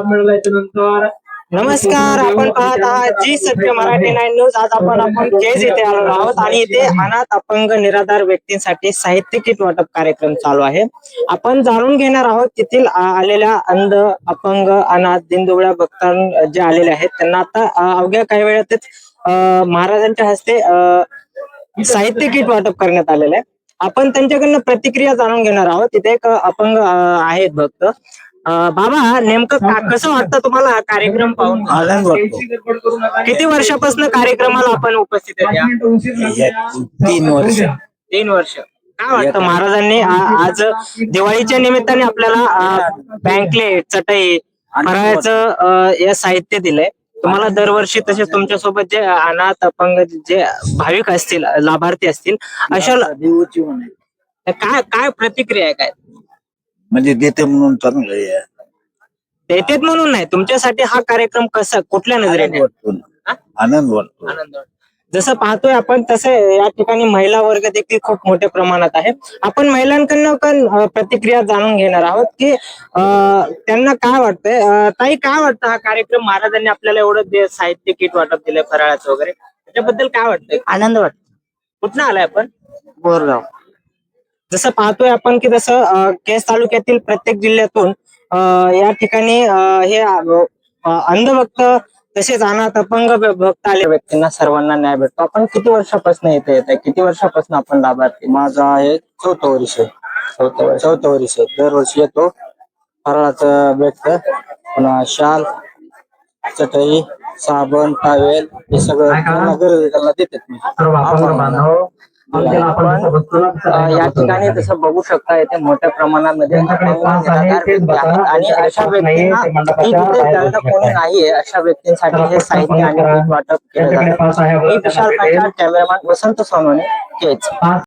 लाभ मिळाला त्याच्यानंतर नमस्कार आपण पाहत आहात जी सत्य मराठी नाईन न्यूज. आज आपण आपण केज येथे आलो आहोत आणि इथे अनाथ अपंग निराधार व्यक्तींसाठी साहित्य किट वाटप कार्यक्रम चालू आहे. आपण जाणून घेणार आहोत तेथील आलेल्या अंध अपंग अनाथ दिनदुबळ्या भक्तां जे आलेले आहेत त्यांना आता अवघ्या काही वेळातच महाराजांच्या हस्ते साहित्य किट वाटप करण्यात आलेलं आहे. आपण त्यांच्याकडनं प्रतिक्रिया जाणून घेणार आहोत. तिथे एक अपंग आहेत भक्त. बाबा नेमकं का- कसं वाटतं तुम्हाला हा कार्यक्रम पाहून? आनंद वाटतो. किती वर्षापासून कार्यक्रमाला आपण उपस्थित आहे या? या तीन वर्ष. तीन वर्ष. काय वाटतं महाराजांनी आज दिवाळीच्या निमित्ताने आपल्याला बँकलेट चटई फराळाचं हे साहित्य दिलंय. तुम्हाला दरवर्षी तसेच तुमच्यासोबत जे अनाथ अपंग जे भाविक असतील लाभार्थी असतील अशा देऊची काय काय प्रतिक्रिया आहे काय? म्हणजे देते म्हणून चांगलं आहे. देतेत म्हणून नाही. तुमच्यासाठी हा कार्यक्रम कसा? कुठल्या नजरेने? आनंद वाटतो. आनंद वाटतो. जसं पाहतोय आपण तसं या ठिकाणी महिला वर्ग देखील खूप मोठ्या प्रमाणात आहे आपण महिलांकडनं पण प्रतिक्रिया जाणून घेणार आहोत की अं, त्यांना काय वाटतंय? ताई काय वाटतं हा कार्यक्रम? महाराजांनी आपल्याला एवढं साहित्य किट वाटप दिलंय फराळाचं वगैरे. त्याच्याबद्दल काय वाटतंय? आनंद वाटतो. कुठनं आलाय आपण? बोरगाव. जसं पाहतोय आपण की जसं केस तालुक्यातील प्रत्येक जिल्ह्यातून अं, या ठिकाणी हे अंधभक्त तसेच अनाथ अपंग भक्त आले व्यक्तींना सर्वांना न्याय भेटतो. आपण किती वर्षापासून इथे येत आहे किती वर्षापासून आपण लाभार्थी? माझा आहे चौथं वर्ष. चौथं वर्ष. चौथं वर्ष. दरवर्षी येतो. फराळाचं भेटत पुन्हा शाल चटई साबण टावेल हे सगळं त्यांना गरज त्याला देतात मी. या ठिकाणी जसं बघू शकता इथे मोठ्या प्रमाणामध्ये आणि अशा व्यक्तींना कोणी. नाहीये. अशा व्यक्तींसाठी हे साहित्य आणि वाटप केलं जातं. मी विशाल कॅमेरामॅन वसंत सोनवणे केच